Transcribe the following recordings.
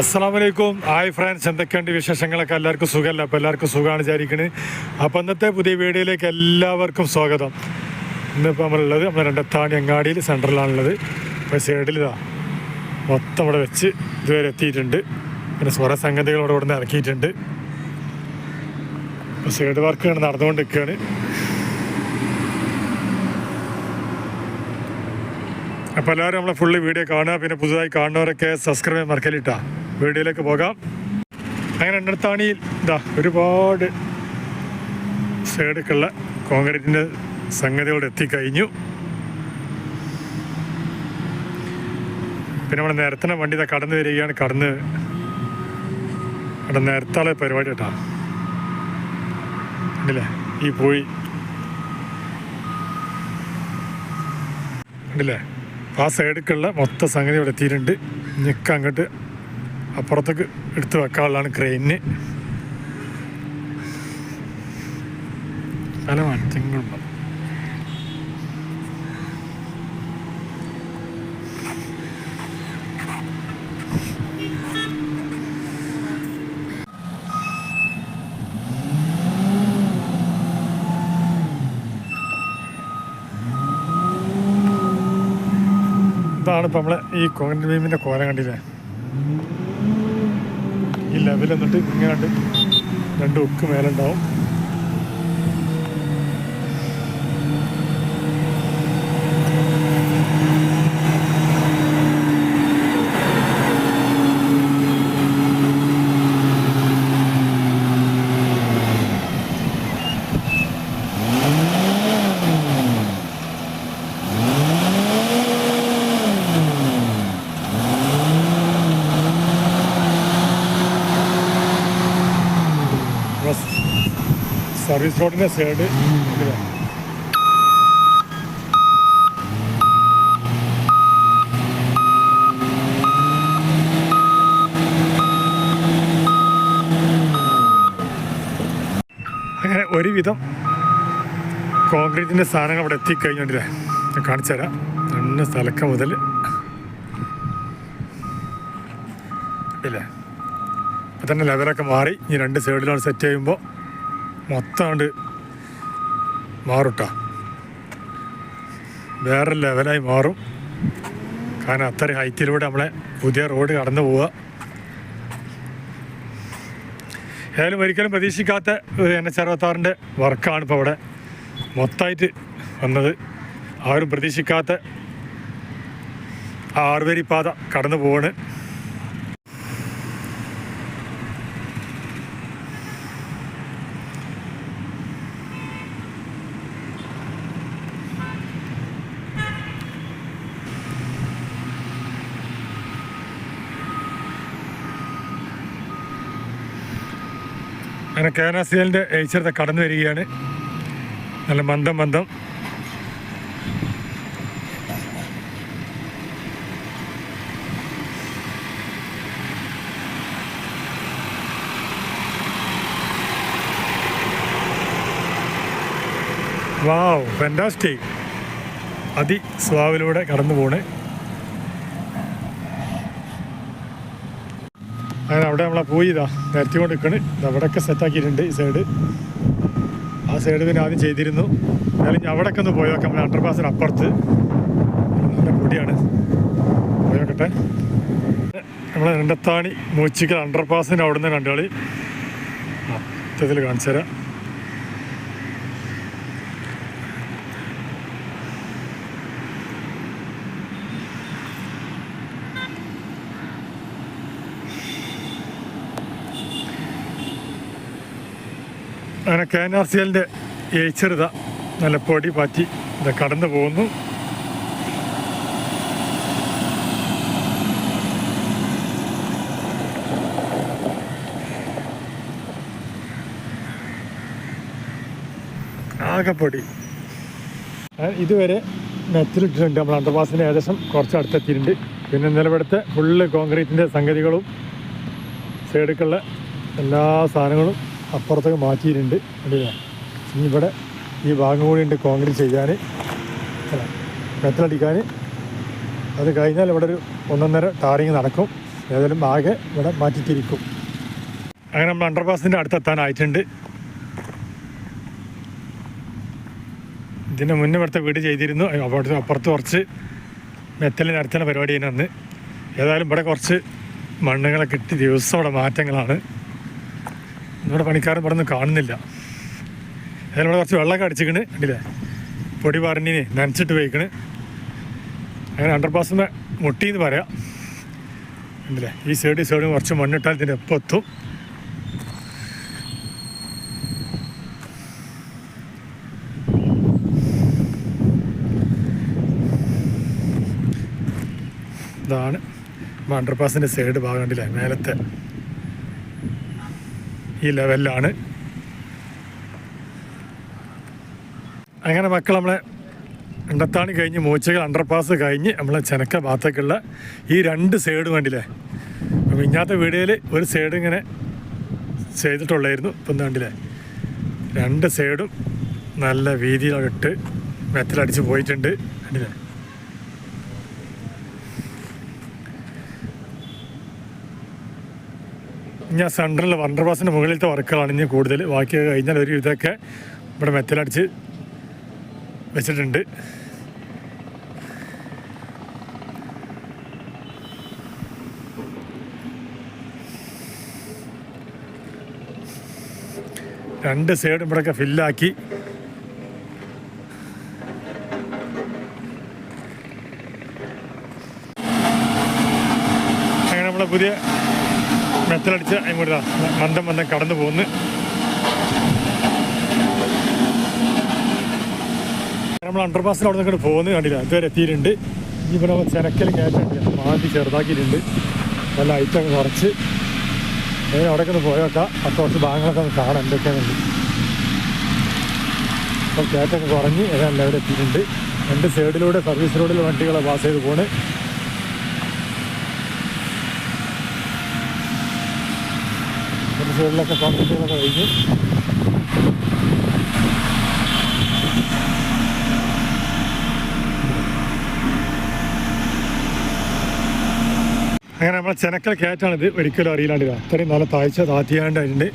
അസ്സാം വലൈക്കും hi friends എന്തൊക്കെയുണ്ട് വിശേഷങ്ങളൊക്കെ? എല്ലാവർക്കും സുഖമല്ല? അപ്പോൾ എല്ലാവർക്കും സുഖമാണ് വിചാരിക്കുന്നത് അപ്പോൾ ഇന്നത്തെ പുതിയ വീഡിയോയിലേക്ക് എല്ലാവർക്കും സ്വാഗതം. ഇന്നിപ്പോൾ നമ്മളുള്ളത് നമ്മൾ രണ്ടത്താണി അങ്ങാടിയിൽ സെന്ററിലാണുള്ളത് അപ്പോൾ സൈഡിൽ ഇതാ മൊത്തം ഇവിടെ വെച്ച് ഇതുവരെ എത്തിയിട്ടുണ്ട്. പിന്നെ സ്വര സംഗതികളോട് ഇവിടെ നിന്ന് ഇറക്കിയിട്ടുണ്ട്. ഇപ്പോൾ സൈഡ് വർക്ക് നടന്നുകൊണ്ട് നിൽക്കുകയാണ് അപ്പോൾ എല്ലാവരും നമ്മളെ ഫുള്ള് വീഡിയോ കാണുക. പിന്നെ പുതുതായി കാണുന്നവരൊക്കെ സബ്സ്ക്രൈബ് മറക്കലിട്ടാ വീഡിയോയിലേക്ക് പോകാം. അങ്ങനെ രണ്ടടുത്താണിയിൽ ഇതാ ഒരുപാട് സൈഡൊക്കെയുള്ള കോൺക്രീറ്റിന്റെ സംഗതിയോട് എത്തിക്കഴിഞ്ഞു. പിന്നെ നമ്മുടെ നേരത്തെ വണ്ടി ഇതാ കടന്നു വരികയാണ്. കടന്ന് അവിടെ നിരത്താളെ പരിപാടി കേട്ടാ. ഇല്ലേ ഈ പോയി. ഉണ്ടല്ലേ ആ സൈഡിലേക്കുള്ള മൊത്തം സംഗതി ഇവിടെ എത്തിയിട്ടുണ്ട്. ഞെക്ക അങ്ങോട്ട് അപ്പുറത്തേക്ക് എടുത്ത് വെക്കാനുള്ളതാണ് ക്രെയിനിന് പല മാറ്റങ്ങളുണ്ട് ഇതാണ് ഇപ്പം നമ്മളെ ഈ കോൺ ബീമിന്റെ കോരം കണ്ടില്ലേ? ഈ ലെവൽ എന്നിട്ട് ഇങ്ങനെ രണ്ട് ഉക്ക് മേലുണ്ടാവും. ബസ് സർവീസ് റോഡിന്റെ സൈഡ് അങ്ങനെ ഒരുവിധം കോൺക്രീറ്റിന്റെ സാധനങ്ങൾ അവിടെ എത്തിക്കഴിഞ്ഞോണ്ടിരാ ഞാൻ കാണിച്ചു തരാം രണ്ട് സ്ഥലക്ക മുതൽ ഇല്ലേ ഇപ്പം തന്നെ ലെതറൊക്കെ മാറി. ഈ രണ്ട് സൈഡിലാണ് സെറ്റ് ചെയ്യുമ്പോൾ മൊത്തം കൊണ്ട് മാറുട്ടാ. വേറെ ലെവലായി മാറും. കാരണം അത്രയും ഹൈറ്റിലൂടെ നമ്മളെ പുതിയ റോഡ് കടന്നു പോവുക. ഏതായാലും ഒരിക്കലും പ്രതീക്ഷിക്കാത്ത എൻ എച്ച് അറുപത്താറിന്റെ വർക്കാണ് ഇപ്പോൾ അവിടെ മൊത്തമായിട്ട് വന്നത്. ആരും പ്രതീക്ഷിക്കാത്ത ആ പാത കടന്നു പോവാണ്. അങ്ങനെ കെ എൻ എസ് സി എല്ലിന്റെ കടന്നു വരികയാണ്. നല്ല മന്ദം മന്ദം. വാവ് ഫെന്റാസ്റ്റിക് അതി സ്വാവിലൂടെ കടന്നു പോണ് അങ്ങനെ അവിടെ നമ്മളെ പോയി ഇതാ നിരത്തി കൊണ്ട് നിൽക്കണ് അവിടെയൊക്കെ സെറ്റാക്കിയിട്ടുണ്ട് ഈ സൈഡ് ആ സൈഡ് പിന്നെ ആദ്യം ചെയ്തിരുന്നു. എന്നാലും അവിടെയൊക്കെ ഒന്ന് പോയി നോക്കാം. നമ്മൾ അണ്ടർ പാസിന് അപ്പുറത്ത്. നല്ല പൊടിയാണ്. പോയി നോക്കട്ടെ. നമ്മളെ രണ്ടത്താണി മൂച്ചിക്കൽ അണ്ടർ പാസിന് അവിടെ നിന്ന് കണ്ടുകളി മൊത്തത്തിൽ കാണിച്ചു തരാം അങ്ങനെ കെ എൻ ആർ സി എല്ലിന്റെ ഏച്ചെറുത നല്ല പൊടി പാറ്റി ഇത് കടന്നു പോകുന്നു. ആകെപ്പൊടി. ഇതുവരെ മെച്ചിലിട്ടിട്ടുണ്ട് നമ്മൾ അണ്ടർപാസിന്റെ ഏകദേശം കുറച്ച് അടുത്തെത്തിയിട്ടുണ്ട്. പിന്നെ നിലവിടുത്തെ ഫുള്ള് കോൺക്രീറ്റിന്റെ സംഗതികളും സൈഡിലേക്കുള്ള എല്ലാ സാധനങ്ങളും അപ്പുറത്തേക്ക് മാറ്റിയിട്ടുണ്ട്. അല്ലേ ഇനി ഇവിടെ ഈ ഭാഗം കൂടി ഉണ്ട് കോൺക്രീറ്റ് ചെയ്യാൻ മെത്തലടിക്കാൻ അത് കഴിഞ്ഞാൽ ഇവിടെ ഒരു ഒന്നൊന്നര ടാറിങ് നടക്കും. ഏതായാലും ആകെ ഇവിടെ മാറ്റിത്തിരിക്കും അങ്ങനെ നമ്മൾ അണ്ടർപാസിന്റെ അടുത്തെത്താനായിട്ടുണ്ട്. ഇതിന്റെ മുന്നേ ഇവിടുത്തെ വീട് ചെയ്തിരുന്നു. അവിടുത്തെ അപ്പുറത്ത് കുറച്ച് മെത്തലിന് അടുത്തുള്ള പരിപാടി അന്ന്. ഏതായാലും ഇവിടെ കുറച്ച് മണ്ണുകളെ കിട്ടി ദിവസം ഇവിടെ മാറ്റങ്ങളാണ്. ഇവിടെ പണിക്കാരൻ ഇവിടെ നിന്ന് കാണുന്നില്ല. ഏതായാലും ഇവിടെ കുറച്ച് വെള്ളമൊക്കെ അടിച്ചിക്കണ് കണ്ടില്ലേ? പൊടി പറഞ്ഞിന് നനച്ചിട്ട് പോയിക്കണ്. അങ്ങനെ അണ്ടർ മുട്ടി എന്ന് പറയാം. കണ്ടില്ലേ? ഈ സൈഡ് ഈ സൈഡും കുറച്ച് മണ്ണിട്ടാൽ ഇതിന്റെ എപ്പം എത്തും. ഇതാണ്. അണ്ടർപാസിന്റെ സൈഡ് ഭാഗം കണ്ടില്ലേ? മേലത്തെ. ഈ ലെവലിലാണ്. അങ്ങനെ മക്കൾ നമ്മളെ ഇണ്ടത്താണി കഴിഞ്ഞ് മൂച്ചകൾ അണ്ടർപാസ് കഴിഞ്ഞ് നമ്മളെ ചെനക്ക ഭാഗത്തേക്കുള്ള ഈ രണ്ട് സൈഡ് കണ്ടില്ലേ അപ്പം ഇങ്ങനത്തെ വീഡിയോയിൽ ഒരു സൈഡ് ഇങ്ങനെ ചെയ്തിട്ടുള്ളായിരുന്നു. ഇപ്പം കണ്ടില്ലേ? രണ്ട് സൈഡും നല്ല വീതിയിലിട്ട് മെത്തലടിച്ച് പോയിട്ടുണ്ട്. കണ്ടില്ലേ? ഞാൻ സെൻട്രലിൽ അണ്ടർപാസിന്റെ മുകളിലത്തെ വർക്കുകളാണ് ഇനി കൂടുതൽ. ബാക്കി കഴിഞ്ഞാൽ ഒരു ഇതൊക്കെ ഇവിടെ മെത്തലടിച്ച് വെച്ചിട്ടുണ്ട്. രണ്ട് സൈഡും ഇവിടെയൊക്കെ ഫില്ലാക്കി അങ്ങനെ നമ്മുടെ പുതിയ മെത്തലടിച്ച് അങ്ങോട്ട് മന്ദം മന്ദം കടന്നു പോകുന്നു നമ്മൾ അണ്ടർപാസിൽ അവിടെ നിന്ന് പോകുന്നത് കണ്ടില്ല? ഇതുവരെ എത്തിയിട്ടുണ്ട്. നമ്മൾ ചെനക്കൽ കയറ്റിട്ടുണ്ട് മാറ്റി ചെറുതാക്കിയിട്ടുണ്ട്. നല്ല ഐറ്റം കുറച്ച്. അതിന് അവിടേക്ക് ഒന്ന് പോയേക്കാം അപ്പോൾ കുറച്ച് ഭാഗങ്ങളൊക്കെ ഒന്ന് കാണാം. എന്തൊക്കെയാണെന്ന് അപ്പോൾ കയറ്റൊക്കെ കുറഞ്ഞ് ഏതാണ്ട് അവിടെ എത്തിയിട്ടുണ്ട്. രണ്ട് സൈഡിലൂടെ സർവീസ് റോഡിൽ വണ്ടികളെ പാസ് ചെയ്ത് പോണ്. സൈഡിലൊക്കെ കോൺക്രീറ്റുകളൊക്കെ കഴിഞ്ഞു അങ്ങനെ നമ്മളെ ചെനക്കൽ കയറ്റാണിത്. ഒരിക്കലും അറിയില്ലാണ്ട് ഇത്. അത്രയും നല്ല താഴ്ച താത്തിയാണ്ടായിട്ടുണ്ട്.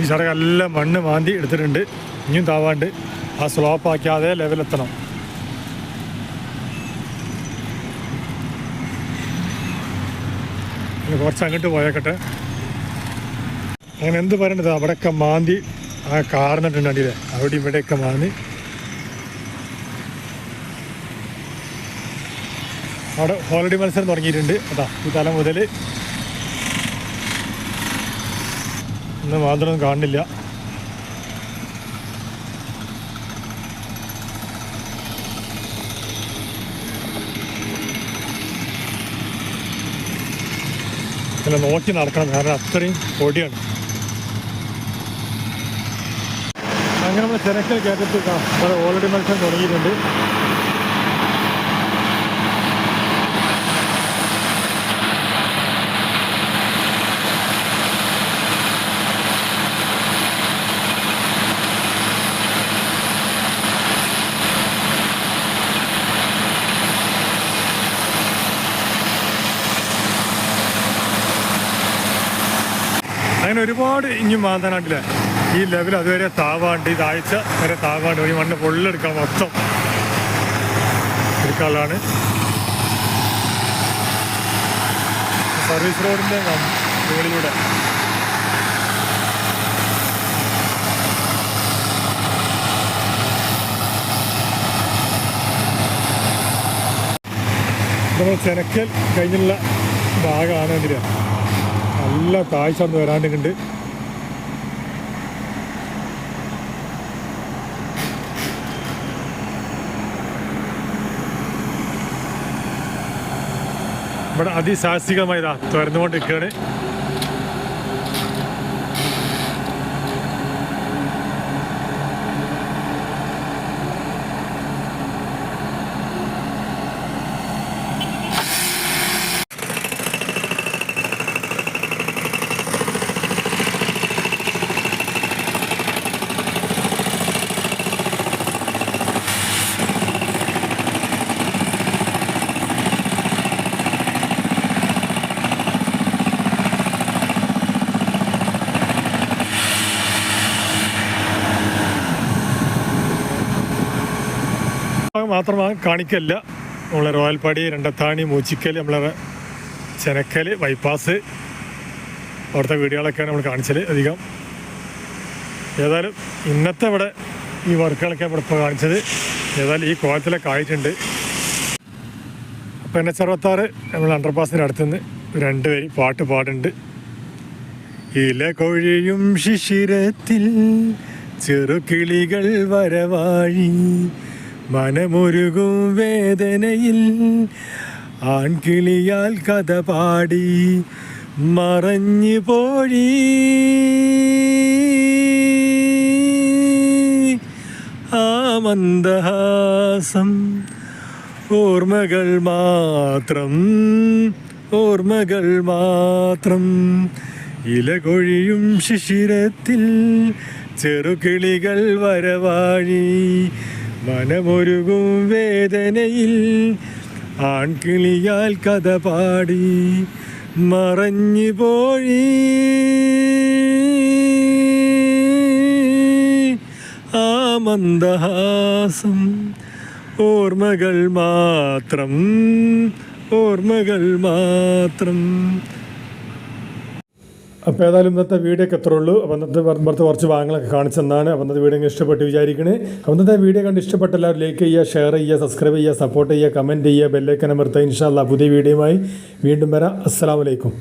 ഈ ചടങ്ങ് എല്ലാം മണ്ണ് മാന്തി എടുത്തിട്ടുണ്ട്. ഇനിയും താവാണ്ട് ആ സ്ലോപ്പ് ആക്കി അതേ ലെവലെത്തണം ഇനി കുറച്ച് അങ്ങോട്ട് പോയേക്കട്ടെ. അങ്ങനെ എന്ത് പറയണത്? അവിടെയൊക്കെ മാന്തി ആ കാർന്നിട്ടുണ്ട് അടിയിലെ. അവിടെ ഇവിടെയൊക്കെ മാന്തി. അവിടെ ഹോളിഡേ മത്സരം തുടങ്ങിയിട്ടുണ്ട്. അതാ ഈ തല മുതൽ ഇന്ന് മാത്രമൊന്നും കാണുന്നില്ല. ഇങ്ങനെ നോക്കി നടക്കണം. കാരണം അത്രയും പൊടിയാണ്. അങ്ങനെ നമ്മൾ തിരക്കിൽ കയറ്റത്തിൽ ഓൾറെഡി മത്സരം തുടങ്ങിയിട്ടുണ്ട്. അങ്ങനെ ഒരുപാട് ഇനിയും മാന്തനാട്ടിലെ ഈ ലെവൽ അതുവരെ താവാണ്ട് ഈ താഴ്ച വരെ താവാണ്ട് ഒരു മണ്ണ് പൊള്ളെടുക്കാൻ മൊത്തം എടുക്കാനുള്ളതാണ്. സർവീസ് റോഡിന്റെ മുകളിലൂടെ. നമ്മൾ ചെനക്കൽ കഴിഞ്ഞുള്ള ഭാഗമാണ് എന്തിനാ നല്ല താഴ്ച ഒന്ന് വരാണ്ടുണ്ട് ഇവിടെ അതിസാഹസികമായി ഇതാ തുറന്നുകൊണ്ടിരിക്കുകയാണ് മാത്രം കാണിക്കല്ല. നമ്മളെ റോയൽപാടി രണ്ടത്താണി മൂച്ചിക്കൽ നമ്മളെ ചെനക്കൽ ബൈപ്പാസ്. അവിടുത്തെ വീടുകളൊക്കെയാണ് നമ്മൾ കാണിച്ചത് അധികം. ഏതായാലും ഇന്നത്തെ ഇവിടെ ഈ വർക്കുകളൊക്കെ ഇവിടെ ഇപ്പോൾ കാണിച്ചത്. ഏതായാലും ഈ കോലത്തിലൊക്കെ ആയിട്ടുണ്ട്. അപ്പോൾ എൻ എച്ച് അറുപത്താറ് നമ്മൾ അണ്ടർപാസിന്റെ അടുത്തുനിന്ന് രണ്ട് പേര് പാട്ട് പാടുന്നുണ്ട്. ഇല കോഴിയും ശിശിരത്തിൽ ചെറുകിളികൾ വരവാഴി മനമൊരുകും വേദനയിൽ. ആൺകിളിയാൽ കഥ പാടി മറഞ്ഞു പോഴി. ആ മന്ദഹാസം ഓർമ്മകൾ മാത്രം ഓർമ്മകൾ മാത്രം. ഇലകൊഴിയും ശിശിരത്തിൽ ചെറുകിളികൾ വരവാഴി. മനമൊരുകും വേദനയിൽ ആൺകിളിയാൽ കഥ പാടി മറഞ്ഞു പോഴി ആ മന്ദഹാസം ഓർമ്മകൾ മാത്രം ഓർമ്മകൾ മാത്രം അപ്പോൾ ഏതായാലും ഇന്നത്തെ വീഡിയോ ഒക്കെ എത്ര ഉള്ളൂ. അപ്പോൾ ഇന്നത്തെ കുറച്ച് ഭാഗങ്ങളൊക്കെ കാണിച്ചെന്നാണ്. അപ്പോൾ ഇന്നത്തെ വീഡിയോ ഇഷ്ടപ്പെട്ട് വിചാരിക്കണേ. അപ്പോൾ ഇന്നത്തെ വീഡിയോ കണ്ട് ഇഷ്ടപ്പെട്ട എല്ലാവരും ലൈക്ക് ചെയ്യുക ഷെയർ ചെയ്യുക സബ്സ്ക്രൈബ് ചെയ്യുക സപ്പോർട്ട് ചെയ്യുക കമന്റ് ചെയ്യുക ബെല്ലൈക്കൻ അമർത്തുക. ഇൻഷാല്ല പുതിയ വീഡിയോയുമായി വീണ്ടും വരാം. അസ്സാം വലൈക്കും